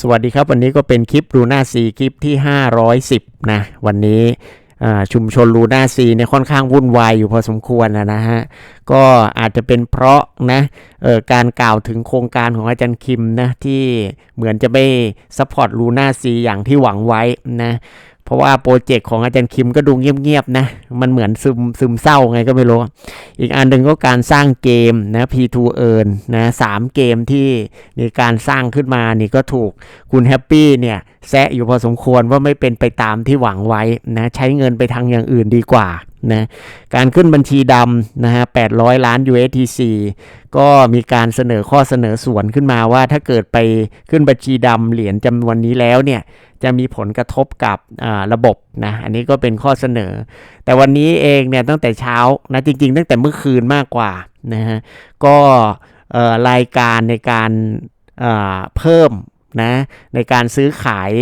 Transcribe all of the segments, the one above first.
สวัสดีครับ วันนี้ก็เป็นคลิปรูน่าซีคลิปที่ 510 นะ วันนี้ชุมชนรูน่าซีเนี่ยค่อนข้างวุ่นวายอยู่พอสมควรนะนะฮะ ก็อาจจะเป็นเพราะนะการกล่าวถึงโครงการของอาจารย์คิมนะที่เหมือนจะไม่ซัพพอร์ตรูน่าซีอย่างที่หวังไว้นะ ราะว่าโปรเจกต์ของอาจารย์คิมก็ดูเงียบๆนะ มันเหมือนซึมซึมเศร้าไงก็ไม่รู้ อีกอันหนึ่งก็การสร้างเกมนะ P2 Earn นะสามเกมที่มีการสร้างขึ้นมานี่ก็ถูกคุณแฮปปี้เนี่ยแซะอยู่พอสมควรว่าไม่เป็นไปตามที่หวังไว้นะ ใช้เงินไปทางอย่างอื่นดีกว่า นะการขึ้นบัญชีดำนะฮะ800 ล้าน USDC ก็มีการเสนอข้อเสนอส่วนขึ้นมาว่าถ้าเกิดไปขึ้นบัญชีดำเหรียญจำนวนนี้แล้วเนี่ยจะมีผลกระทบกับระบบนะอันนี้ก็เป็นข้อเสนอ แต่วันนี้เองเนี่ยตั้งแต่เช้านะจริงๆ ตั้งแต่เมื่อคืนมากกว่านะฮะก็รายการในการเพิ่มนะในการซื้อขาย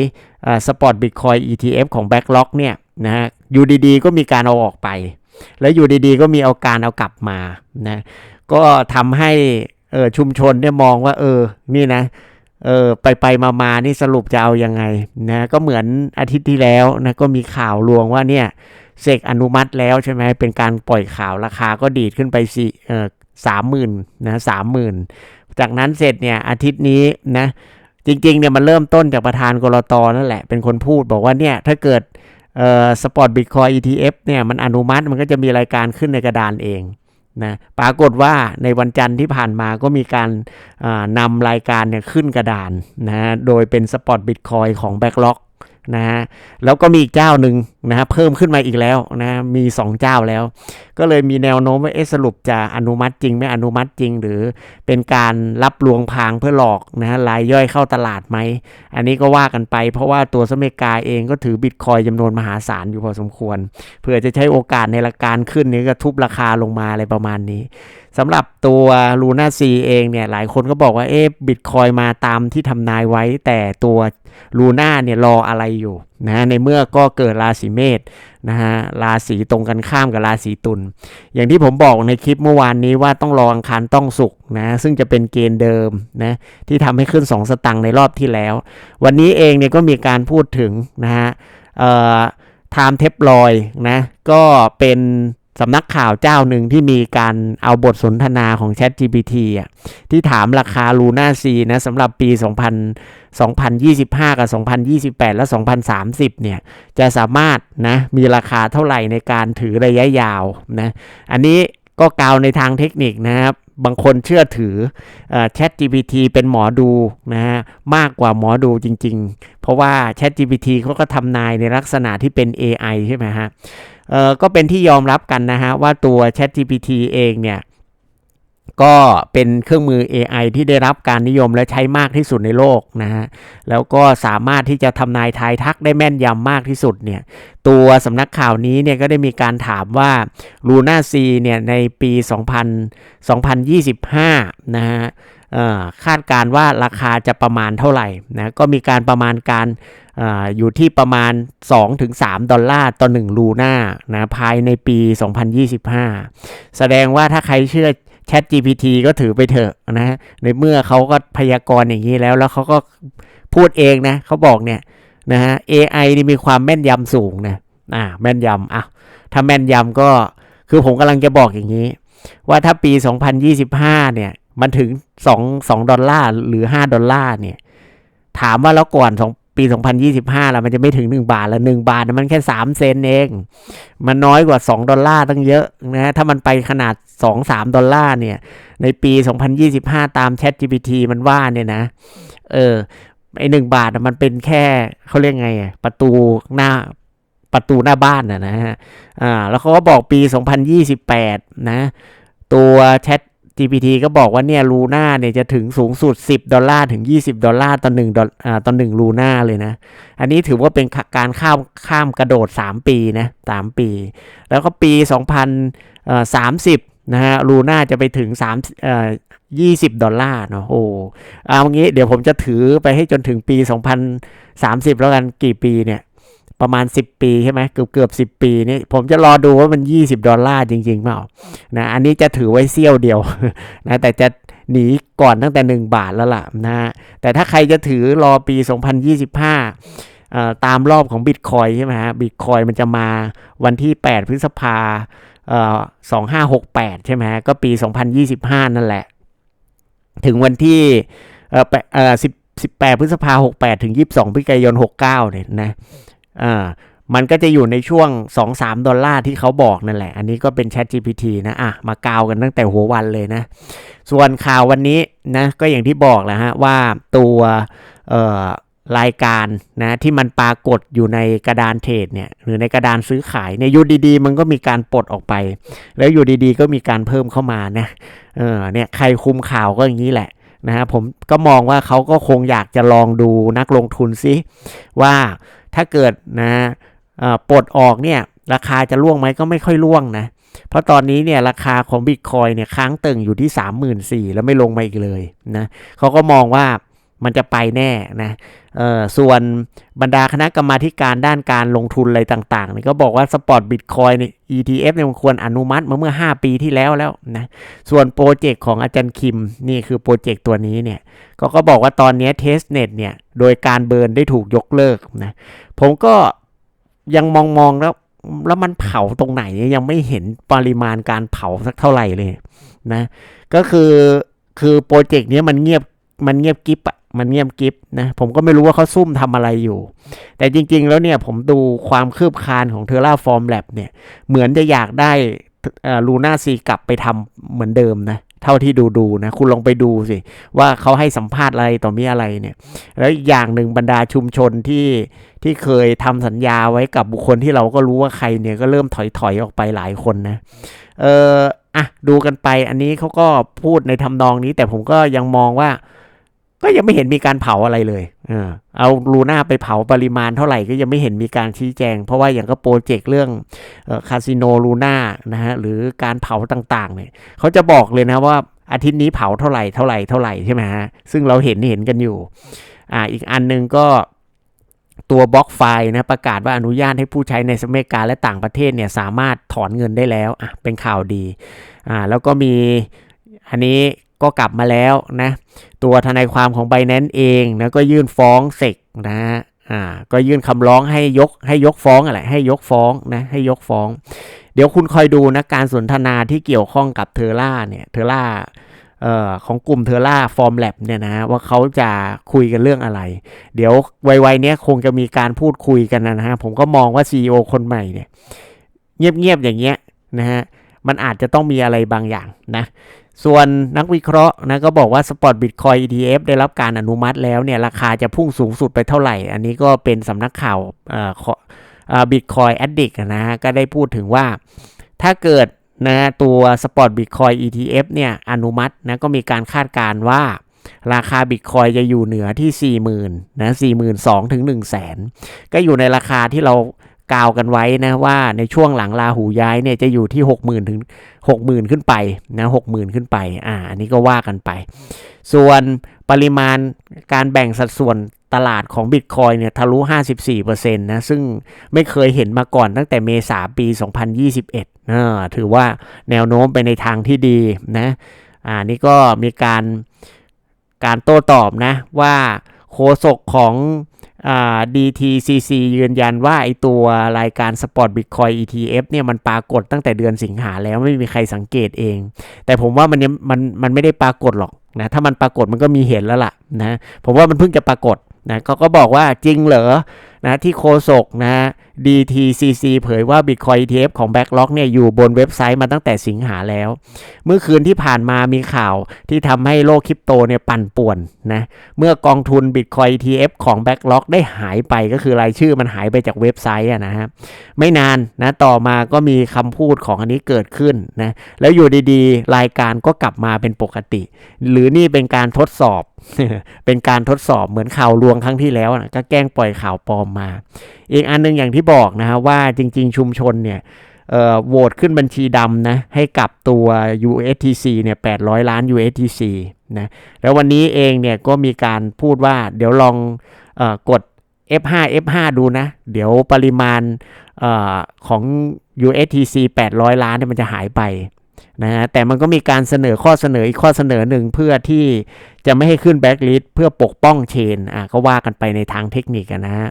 สปอร์ตบิตคอย ETF ของ Backlock เนี่ย นะฮะอยู่ดีๆก็มีการเอาออกไป แล้วอยู่ดีๆก็มีเอาการเอากลับมานะก็ทำให้เออชุมชนเนี่ยมองว่า เออ นี่นะเออไปไปมามานี่สรุปจะเอายังไงนะก็เหมือนอาทิตย์ที่แล้วนะก็มีข่าวลวงว่าเนี่ยเสกอนุมัติแล้วใช่ไหมเป็นการปล่อยข่าวราคาก็ดีดขึ้นไปสี่เออสามหมื่นนะสามหมื่นจากนั้นเสร็จเนี่ยอาทิตย์นี้นะจริงๆเนี่ยมันเริ่มต้นจากประธานกรตนั่นแหละเป็นคนพูดบอกว่าเนี่ยถ้าเกิด สปอร์ตบิตคอย ETF เนี่ยมันอนุมัติมันก็จะมีรายการขึ้นในกระดานเองนะปรากฏว่าในวันจันทร์ที่ผ่านมาก็มีการนำรายการเนี่ยขึ้นกระดานนะโดยเป็นสปอร์ตบิตคอยของ b a c k l o อกนะฮะแล้วก็มีอีกเจ้าหนึ่งนะฮะเพิ่มขึ้นมาอีกแล้วนะมี 2 เจ้าแล้ว ก็เลยมีแนวโน้มว่าเอะสรุปจะอนุมัติจริง ไม่อนุมัติจริง หรือเป็นการรับลวงพางเพื่อหลอกนะฮะรายย่อยเข้าตลาดไหม อันนี้ก็ว่ากันไป เพราะว่าตัวสเมกาเองก็ถือบิตคอยจำนวนมหาศาลอยู่พอสมควร เพื่อจะใช้โอกาสในราการขึ้นนี้ก็ทุบราคาลงมาอะไรประมาณนี้สำหรับตัวลูน่าซีเองเนี่ยหลายคนก็บอกว่าเอ๊ะบิตคอยมาตามที่ทำนายไว้แต่ตัวลูน่าเนี่ยรออะไรอยู่ นะในเมื่อก็เกิดราศีเมษนะฮะราศีตรงกันข้ามกับราศีตุลอย่างที่ผมบอกในคลิปเมื่อวานนี้ว่าต้องรออังคารต้องสุกนะซึ่งจะเป็นเกณฑ์เดิมนะที่ทำให้ขึ้น 2 สตังค์ในรอบที่แล้ว วันนี้เองเนี่ยก็มีการพูดถึงนะฮะไทม์เทปลอยนะก็เป็น สำนักข่าวเจ้าหนึ่งที่มีการเอาบทสนทนาของ Chat GPT อะที่ถามราคาลูน่าซีนะสำหรับปี 2000 2025 กับ 2028 และ 2030 เนี่ย จะสามารถนะมีราคาเท่าไหร่ในการถือระยะยาวนะ อันนี้ ก็กล่าวในทางเทคนิคนะครับ บางคนเชื่อถือเอ่อ Chat GPT เป็นหมอดูนะฮะมากกว่าหมอดูจริง ๆ เพราะว่า Chat GPT เขาก็ทำนายในลักษณะที่เป็น AI ใช่ไหมฮะก็เป็นที่ยอมรับกันนะฮะว่าตัว Chat GPT เองเนี่ย ก็เป็นเครื่องมือ AI ที่ได้รับการนิยมและใช้มากที่สุดในโลกนะฮะ แล้วก็สามารถที่จะทำนายทายทักได้แม่นยำมากที่สุดเนี่ย ตัวสำนักข่าวนี้เนี่ยก็ได้มีการถามว่าลูน่าซีเนี่ยในปี 2000 2025 นะฮะคาดการณ์ว่าราคาจะประมาณเท่าไหร่นะ ก็มีการประมาณการออยู่ที่ประมาณ 2-3 ดอลลาร์ต่อ 1 ลูน่านะภายในปี 2025 แสดงว่าถ้าใครเชื่อ Chat GPT ก็ถือไปเถอะนะในเมื่อเขาก็พยากรณ์อย่างนี้แล้ว แล้วเขาก็พูดเองนะเขาบอกเนี่ยนะฮะ AI นี่มีความแม่นยำสูงนะอ่าแม่นยำอะถ้าแม่นยำก็คือผมกำลังจะบอกอย่างนี้ ว่าถ้าปี 2025 เนี่ย มันถึง 2 2 ดอลลาร์หรือ 5 ดอลลาร์เนี่ย ถามว่าแล้วก่อน2 ปี 2025แล้วมันจะไม่ถึง 1 บาทละ1บาทมันแค่ 3 เซนเอง มันน้อยกว่า 2 ดอลลาร์ตั้งเยอะนะถ้ามันไปขนาด 2-3 ดอลลาร์เนี่ย ในปี 2025 ตาม Chat GPT มันว่าเนี่ยนะ เออไอหนึ่งบาทมันเป็นแค่เขาเรียกไง ประตูหน้าประตูหน้าบ้านอะนะฮะอ่าแล้วเขาก็บอกปี 2028 นะ ตัว Chat GPT ก็บอกว่าเนี่ยลูน่าเนี่ยจะถึงสูงสุด 10 ดอลลาร์ถึง 20 ดอลลาร์ต่อ1ดอลอ่าต่อ1ลูน่าเลยนะ อันนี้ถือว่าเป็นการข้ามข้ามกระโดด 3 ปีนะ3ปี แล้วก็ปี 2030 นะฮะลูน่าจะไปถึง3เอ่อ20 ดอลลาร์เนาะโอ้เอางี้เดี๋ยวผมจะถือไปให้จนถึงปี 2030 แล้วกันกี่ปีเนี่ย ประมาณ 10 ปีใช่ไหมเกือบเกือบ10ปีนี่ผมจะรอดูว่ามัน 20 ดอลลาร์จริง ๆ เปล่านะอันนี้จะถือไว้เซี่ยวเดียวนะแต่จะหนีก่อนตั้งแต่ 1 บาทแล้วล่ะนะฮะแต่ถ้าใครจะถือรอปี 2025เอ่อตามรอบของบิตคอยใช่ไหมฮะบิตคอยมันจะมาวันที่ 8 พฤษภาเอ่อ2568ใช่ไหมฮะก็ปี 2025 นั่นแหละ ถึงวันที่เออแปดเอ่อ10 18พฤษภา68ถึง22พฤศจิกายน69เนี่ยนะ อ่ามันก็จะอยู่ในช่วง 2-3 ดอลลาร์ที่เขาบอกนั่นแหละ อันนี้ก็เป็น Chat GPT นะ อะ มากาวกันตั้งแต่หัววันเลยนะ ส่วนข่าววันนี้นะ ก็อย่างที่บอกแหละฮะ ว่าตัวรายการนะที่มันปรากฏอยู่ในกระดานเทรดเนี่ย หรือในกระดานซื้อขายเนี่ยอยู่ดีๆ มันก็มีการปลดออกไป แล้วอยู่ดีๆ ก็มีการเพิ่มเข้ามานะเออเนี่ยใครคุมข่าวก็อย่างนี้แหละนะฮะผมก็มองว่าเขาก็คงอยากจะลองดูนักลงทุนซิว่า ถ้าเกิดนะปลดออกเนี่ยราคาจะล่วงไหมก็ไม่ค่อยล่วงนะ เพราะตอนนี้เนี่ยราคาของบิตคอยเนี่ยค้างตึงอยู่ที่ 34,000 แล้วไม่ลงมาอีกเลยนะเขาก็มองว่า มันจะไปแน่นะเออส่วนบรรดาคณะกรรมาการด้านการลงทุนอะไรต่างๆเนี่ยก็บอกว่าสปอร์ตบิตคอยเนี่ย ETF เนี่ยมันควรอนุมัติมาเมื่อ 5 ปีที่แล้วแล้วนะส่วนโปรเจกต์ของอาจารย์คิมนี่คือโปรเจกต์ตัวนี้เนี่ยก็ก็บอกว่าตอนนี้เทสเน็ตเนี่ยโดยการเบิร์นได้ถูกยกเลิกนะผมก็ยังมองมองแล้วแล้วมันเผาตรงไหนยังไม่เห็นปริมาณการเผาสักเท่าไหร่เลยนะก็คือคือโปรเจกต์นี้มันเงียบมันเงียบกิฟอะ มันเงียบกิฟนะผมก็ไม่รู้ว่าเขาซุ่มทำอะไรอยู่ แต่จริงๆแล้วเนี่ยผมดูความคืบคานของเทอร่าฟอร์มแลบเนี่ยเหมือนจะอยากได้ลูน่าซีกลับไปทำเหมือนเดิมนะเท่าที่ดูดูๆนะคุณลองไปดูสิ ว่าเขาให้สัมภาษณ์อะไรต่อมีอะไรเนี่ย แล้วอีกอย่างหนึ่งบรรดาชุมชนที่ที่เคยทำสัญญาไว้กับบุคคลที่เราก็รู้ว่าใครเนี่ยก็เริ่มถอยถอยออกไปหลายคนนะเอออะดูกันไปอันนี้เขาก็พูดในทำนองนี้ แต่ผมก็ยังมองว่า ก็ยังไม่เห็นมีการเผาอะไรเลยเออเอาลูน่าไปเผาปริมาณเท่าไหร่ก็ยังไม่เห็นมีการชี้แจง เพราะว่าอย่างก็โปรเจกต์เรื่องคาสิโนลูน่านะฮะหรือการเผาต่างๆเนี่ยเขาจะบอกเลยนะว่าอาทิตย์นี้เผาเท่าไหร่เท่าไหร่เท่าไหร่ใช่ไหมฮะซึ่งเราเห็นเห็นกันอยู่อ่าอีกอันหนึงก็ตัวบล็อกไฟนะประกาศว่าอนุญาตให้ผู้ใช้ในสเมกาและต่างประเทศเนี่ยสามารถถอนเงินได้แล้วอะเป็นข่าวดีอ่าแล้วก็มีอันนี้ ก็กลับมาแล้วนะตัวทนายความของ b บ n a n c e เองนะก็ยื่นฟ้องเสกนะฮะอ่าก็ยื่นคำร้องให้ยกให้ยกฟ้องอะไรให้ยกฟ้องนะให้ยกฟ้อง เดี๋ยวคุณคอยดูนะการสนทนาที่เกี่ยวข้องกับเทอร่าเนี่ยเทอร่าเอ่อของกลุ่มเทอร่าฟอร์มแลบเนี่ยนะว่าเขาจะคุยกันเรื่องอะไร เดี๋ยวไวๆเนี้ยคงจะมีการพูดคุยกันนะฮะผมก็มองว่า CEO คนใหม่เนี่ยเงียบๆอย่างเงี้ยนะฮะมันอาจจะต้องมีอะไรบางอย่างนะ ส่วนนักวิเคราะห์นะก็บอกว่า Spot Bitcoin ETF ได้รับการอนุมัติแล้วเนี่ยราคาจะพุ่งสูงสุดไปเท่าไหร่ อันนี้ก็เป็นสำนักข่าวบิตคอยแอดดิกนะฮะก็ได้พูดถึงว่า ถ้าเกิดนะตัว Spot Bitcoin ETF เนี่ยอนุมัตินะก็มีการคาดการว่าราคาบิตคอยจะอยู่เหนือที่ 40,000นะ42,000ถึง1 0 0 0 0 ก็อยู่ในราคาที่เรา กล่าวกันไว้นะว่าในช่วงหลังลาหูย้ายเนี่ยจะอยู่ที่ 60,000 ถึง 60,000 ขึ้นไปนะ60,000 ขึ้นไปอ่าอันนี้ก็ว่ากันไป ส่วนปริมาณการแบ่งสัดส่วนตลาดของ Bitcoin เนี่ยทะลุ 54%นะซึ่งไม่เคยเห็นมาก่อนตั้งแต่เมษาปี 2021อ่าถือว่าแนวโน้มไปในทางที่ดีนะอ่านี่ก็มีการการโต้ตอบนะว่าโฆษกของ DTCC ยืนยันว่าไอตัวรายการ Spot Bitcoin ETF เนี่ยมันปรากฏตั้งแต่เดือนสิงหาแล้วไม่มีใครสังเกตเอง แต่ผมว่ามันมันมันไม่ได้ปรากฏหรอกนะถ้ามันปรากฏมันก็มีเห็นแล้วล่ะนะผมว่ามันเพิ่งจะปรากฏ นะเขาก็บอกว่าจริงเหรอนะที่โคศกนะ DTCC เผยว่า Bitcoin ETF ของ Backlock เนี่ยอยู่บนเว็บไซต์มาตั้งแต่สิงหาแล้ว เมื่อคืนที่ผ่านมามีข่าวที่ทำให้โลกคริปโตเนี่ยปั่นป่วนนะเมื่อกองทุน Bitcoin ETF ของ Backlock ได้หายไปก็คือรายชื่อมันหายไปจากเว็บไซต์อะนะฮะไม่นานนะต่อมาก็มีคำพูดของอันนี้เกิดขึ้นนะแล้วอยู่ดีๆ รายการก็กลับมาเป็นปกติ หรือนี่เป็นการทดสอบ เป็นการทดสอบเหมือนข่าวลวงครั้งที่แล้วนะก็แกล้งปล่อยข่าวปลอมมา อีกอันหนึงอย่างที่บอกนะฮะว่าจริง ๆ ชุมชนเนี่ยโหวตขึ้นบัญชีดำนะให้กับตัว USTC เนี่ย800 ล้าน USTC นะ แล้ววันนี้เองเนี่ยก็มีการพูดว่าเดี๋ยวลองออกด F5 F5 ดูนะ เดี๋ยวปริมาณออของ USTC 800 ล้านเนี่ยมันจะหายไป นะฮะแต่มันก็มีการเสนอข้อเสนออีกข้อเสนอหนึ่งเพื่อที่จะไม่ให้ขึ้นแบ็กลิสต์เพื่อปกป้องเชนอะก็ว่ากันไปในทางเทคนิคนะฮะ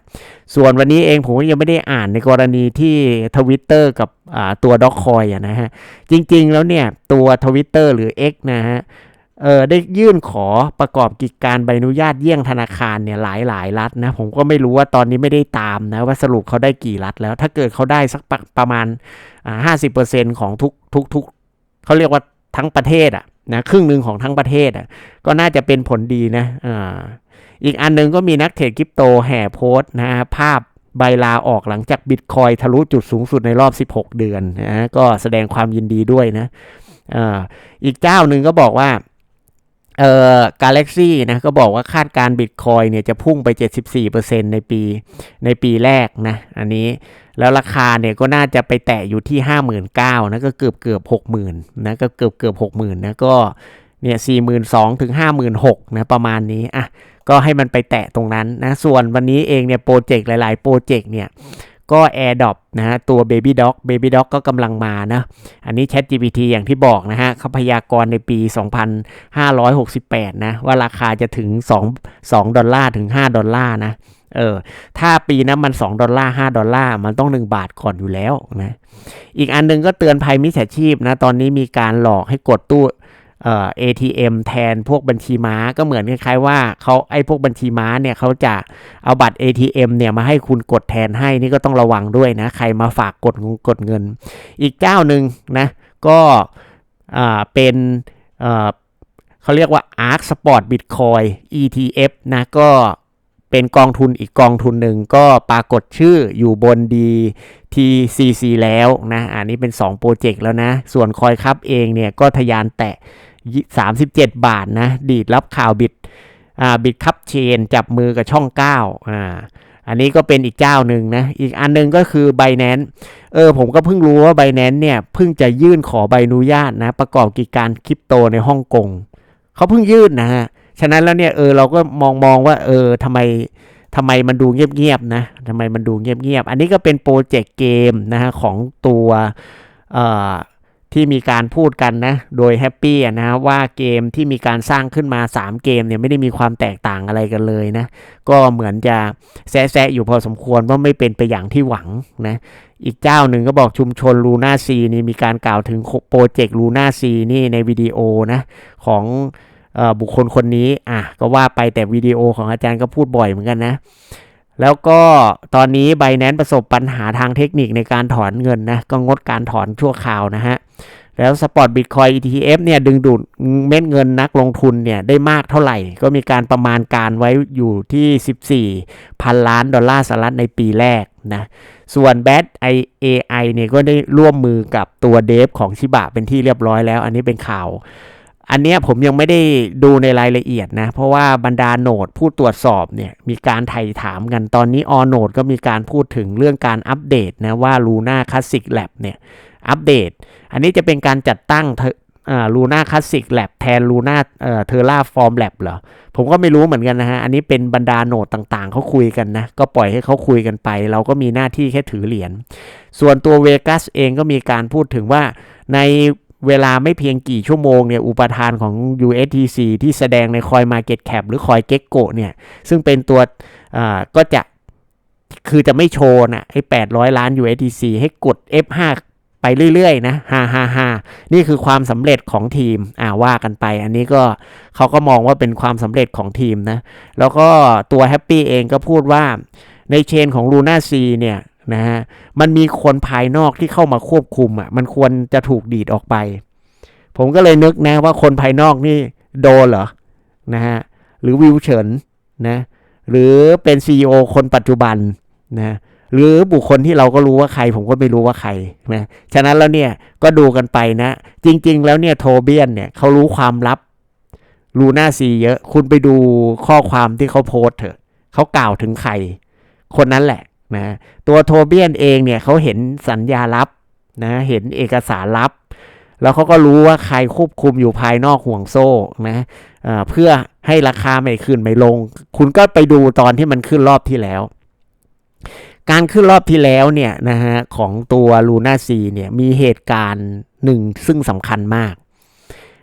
ส่วนวันนี้เองผมก็ยังไม่ได้อ่านในกรณีที่ทวิตเตอร์กับอ่าตัวด็อกคอยอะนะฮะจริงๆแล้วเนี่ยตัวทวิตเตอร์หรือ X นะฮะเออได้ยื่นขอประกอบกิจการใบอนุญาตเยี่ยงธนาคารเนี่ยหลายหลายรัฐนะผมก็ไม่รู้ว่าตอนนี้ไม่ได้ตามนะว่าสรุปเขาได้กี่รัฐแล้ว ถ้าเกิดเขาได้สักประประมาณห้าสิบเปอร์เซ็นของทุกทุกทุก เขาเรียกว่าทั้งประเทศอะนะครึ่งหนึ่งของทั้งประเทศอะก็น่าจะเป็นผลดีนะอ่าอีกอันหนึงก็มีนักเทรดคริปโตแห่โพสต์นะฮะภาพใบลาออกหลังจากบิตคอยทะลุจุดสูงสุดในรอบ 16 เดือนนะก็แสดงความยินดีด้วยนะอ่าอีกเจ้าหนึ่งก็บอกว่า เอ่อ Galaxy นะก็บอกว่าคาดการบิตคอยเนี่ยจะพุ่งไป 74%ในปีในปีแรกนะอันนี้แล้วราคาเนี่ยก็น่าจะไปแตะอยู่ที่ 59,000นะก็เกือบเกือบ60,000นะก็เกือบเกือบ60,000นะก็เนี่ย42,000ถึง56,000นะประมาณนี้อะก็ให้มันไปแตะตรงนั้นนะส่วนวันนี้เองเนี่ยโปรเจกต์หลาย ๆ โปรเจกต์เนี่ย ก็ AirDrop นะฮะตัว Baby Doc Baby Doc ก็กำลังมานะอันนี้ ChatGPT อย่างที่บอกนะฮะเขาพยากรณ์ในปี 2568 นะ ว่าราคาจะถึง 2 2 ดอลลาร์ถึง 5 ดอลลาร์นะเออถ้าปีนั้นมัน 2 ดอลลาร์ 5 ดอลลาร์ มันต้อง 1 บาทก่อนอยู่แล้วนะอีกอันหนึงก็เตือนภัยมิจฉาชีพนะ ตอนนี้มีการหลอกให้กดตู้ เอ่อ ATM แทนพวกบัญชีม้าก็เหมือนคล้ายๆว่าเขาไอ้พวกบัญชีม้าเนี่ยเขาจะเอาบัตร ATM เนี่ยมาให้คุณกดแทนให้นี่ก็ต้องระวังด้วยนะ ใครมาฝากกดงกดเงิน อีกเจ้าหนึ่งนะก็อ่าเป็นเอ่อเขาเรียกว่า ARK Sport Bitcoin ETF นะก็เป็นกองทุนอีกกองทุนหนึ่งก็ปรากฏชื่ออยู่บน DTCC แล้วนะอันนี้เป็น 2 โปรเจกต์แล้วนะ ส่วนคอยครับเองเนี่ยก็ทะยานแตะ 37 บาทนะ ดีดรับข่าวบิดอ่าบิดคับเชน จับมือกับช่อง9อ่าอันนี้ก็เป็นอีกเจ้าหนึ่งนะ อีกอันหนึงก็คือ b บ n a n c e เออผมก็เพิ่งรู้ว่า b บ n a n c e เนี่ยเพิ่งจะยื่นขอใบอนุญาตนะ ประกอบกิจการคริปโตในฮ่องกงเขาเพิ่งยื่นนะฮะ ฉะนั้นแล้วเนี่ยเออเราก็มองมองว่าเออทำไมทำไมมันดูเงียบๆนะทำไมมันดูเงียบๆ อันนี้ก็เป็นโปรเจกต์เกมนะฮะของตัวเอ่อ ที่มีการพูดกันนะ โดยแฮปปี้นะว่าเกมที่มีการสร้างขึ้นมา 3 เกมเนี่ยไม่ได้มีความแตกต่างอะไรกันเลยนะ ก็เหมือนจะแซะๆอยู่พอสมควรว่าไม่เป็นไปอย่างที่หวังนะ อีกเจ้าหนึ่งก็บอกชุมชนลูน่าซีนี่มีการกล่าวถึงโปรเจกต์ลูน่าซีนี่ในวิดีโอนะของออบุคคลคนนี้อะก็ว่าไปแต่วิดีโอของอาจารย์ก็พูดบ่อยเหมือนกันนะแล้วก็ตอนนี้ไบแนนประสบปัญหาทางเทคนิคในการถอนเงินนะก็งดการถอนชั่วคราวนะฮะ แล้วสปอร์ตบิตคอย ETF เนี่ยดึงดูดเม็ดเงินนักลงทุนเนี่ยได้มากเท่าไหร่ ก็มีการประมาณการไว้อยู่ที่ 14 พันล้านดอลลาร์สหรัฐในปีแรกนะส่วน b a t AI เนี่ยก็ได้ร่วมมือกับตัวเดฟของชิบะเป็นที่เรียบร้อยแล้ว อันนี้เป็นข่าว อันนี้ผมยังไม่ได้ดูในรายละเอียดนะ เพราะว่าบรรดาโนดผู้ตรวจสอบเนี่ยมีการไถ่ถามกันตอนนี้ออโนดก็มีการพูดถึงเรื่องการอัปเดตนะว่า Luna Classic Lab เนี่ยอัปเดต อันนี้จะเป็นการจัดตั้งลูน่าคลาสสิกแลบแทนลูน่าเอ่อเทอร่าฟอร์มแลบเหรอ ผมก็ไม่รู้เหมือนกันนะฮะ อันนี้เป็นบรรดาโนดต่างๆ เขาคุยกันนะ ก็ปล่อยให้เขาคุยกันไป เราก็มีหน้าที่แค่ถือเหรียญ ส่วนตัวเวกัสเองก็มีการพูดถึงว่าในเวลาไม่เพียงกี่ชั่วโมงเนี่ยอุปทานของ USDC ที่แสดงในคอย Market Cap หรือคอย g e c k o เนี่ย ซึ่งเป็นตัวอ่าก็จะคือจะไม่โชว์นะไอ้800 ล้าน USDC ให้กด F5 เรื่อยๆนะฮ่าฮ่าฮ่านี่คือความสำเร็จของทีมอ่าว่ากันไป อันนี้ก็เขาก็มองว่าเป็นความสำเร็จของทีมนะ แล้วก็ตัวแฮปปี้เองก็พูดว่าในเชนของ Luna C เนี่ยนะฮะมันมีคนภายนอกที่เข้ามาควบคุมอะมันควรจะถูกดีดออกไป ผมก็เลยนึกนะว่าคนภายนอกนี่โดนเหรอนะฮะหรือวิวเฉินนะหรือเป็น CEO คนปัจจุบันนะ หรือบุคคลที่เราก็รู้ว่าใคร ผมก็ไม่รู้ว่าใครนะฉะนั้นแล้วเนี่ยก็ดูกันไปนะ จริง ๆ แล้วเนี่ยโทเบียนเนี่ยเขารู้ความลับลูน่าซีเยอะ คุณไปดูข้อความที่เขาโพสเถอะเขากล่าวถึงใคร คนนั้นแหละนะตัวโทเบียนเองเนี่ยเขาเห็นสัญญาลับนะเห็นเอกสารลับ แล้วเขาก็รู้ว่าใครควบคุมอยู่ภายนอกห่วงโซ่นะเพื่อให้ราคาไม่ขึ้นไม่ลง คุณก็ไปดูตอนที่มันขึ้นรอบที่แล้ว การขึ้นรอบที่แล้วเนี่ยนะฮะของตัวลูน่าซีเนี่ยมีเหตุการณ์หนึ่งซึ่งสำคัญมาก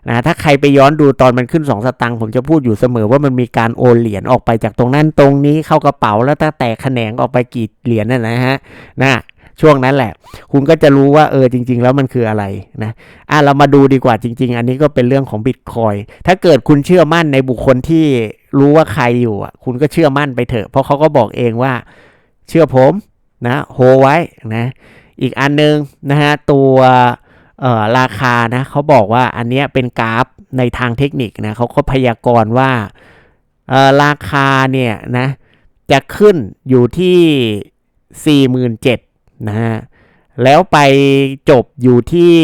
นะถ้าใครไปย้อนดูตอนมันขึ้น 2 สตังค์ผมจะพูดอยู่เสมอว่ามันมีการโอนเหรียญออกไปจากตรงนั้นตรงนี้เข้ากระเป๋าแล้วถ้าแตกแขนงออกไปกี่เหรียญน่ะนะฮะนะช่วงนั้นแหละ คุณก็จะรู้ว่าเออจริง ๆ แล้วมันคืออะไรนะอะเรามาดูดีกว่าจริง ๆ อันนี้ก็เป็นเรื่องของบิตคอยถ้าเกิดคุณเชื่อมั่นในบุคคลที่รู้ว่าใครอยู่อะคุณก็เชื่อมั่นไปเถอะเพราะเขาก็บอกเองว่า เชื่อผมนะโฮไว้นะอีกอันนึงนะฮะตัวราคานะเขาบอกว่าอันนี้เป็นกราฟในทางเทคนิคนะเขาก็พยากรณ์ว่าราคาเนี่ยนะจะขึ้นอยู่ที่ 47,000นะฮะแล้วไปจบอยู่ที่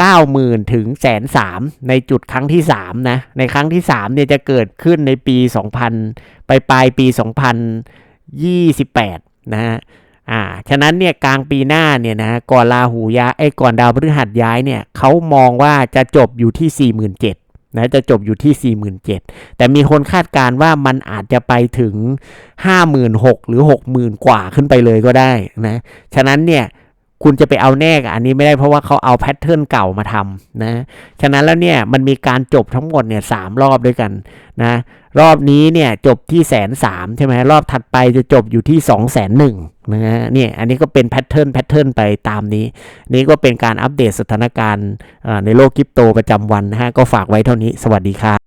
90,000 ถึงแสนสามในจุดครั้งที่ 3 นะ ในครั้งที่ 3 เนี่ยจะเกิดขึ้นในปี 2000 ไปปลายปี 2028 นะฮะอ่าฉะนั้นเนี่ยกลางปีหน้าเนี่ยนะก่อนลาหูย้ายไอ้ก่อนดาวพฤหัสย้ายเนี่ยเขามองว่าจะจบอยู่ที่ 47,000นะจะจบอยู่ที่ 47,000 แต่มีคนคาดการณ์ว่ามันอาจจะไปถึง 56,000 หรือ 60,000 กว่าขึ้นไปเลยก็ได้นะ ฉะนั้นเนี่ย คุณจะไปเอาแน่กับอันนี้ไม่ได้เพราะว่าเขาเอาแพทเทิร์นเก่ามาทำนะ ฉะนั้นแล้วเนี่ยมันมีการจบทั้งหมดเนี่ยสามรอบด้วยกันนะ รอบนี้เนี่ยจบที่แสนสามใช่ไหมรอบถัดไปจะจบอยู่ที่2องแสนหนึ่งนะฮะเนี่ยอันนี้ก็เป็นแพทเทิร์นแพทเทิร์นไปตามนี้ นี่ก็เป็นการอัปเดตสถานการณ์ในโลกคริปโตประจำวันนะฮะก็ฝากไว้เท่านี้สวัสดีครับ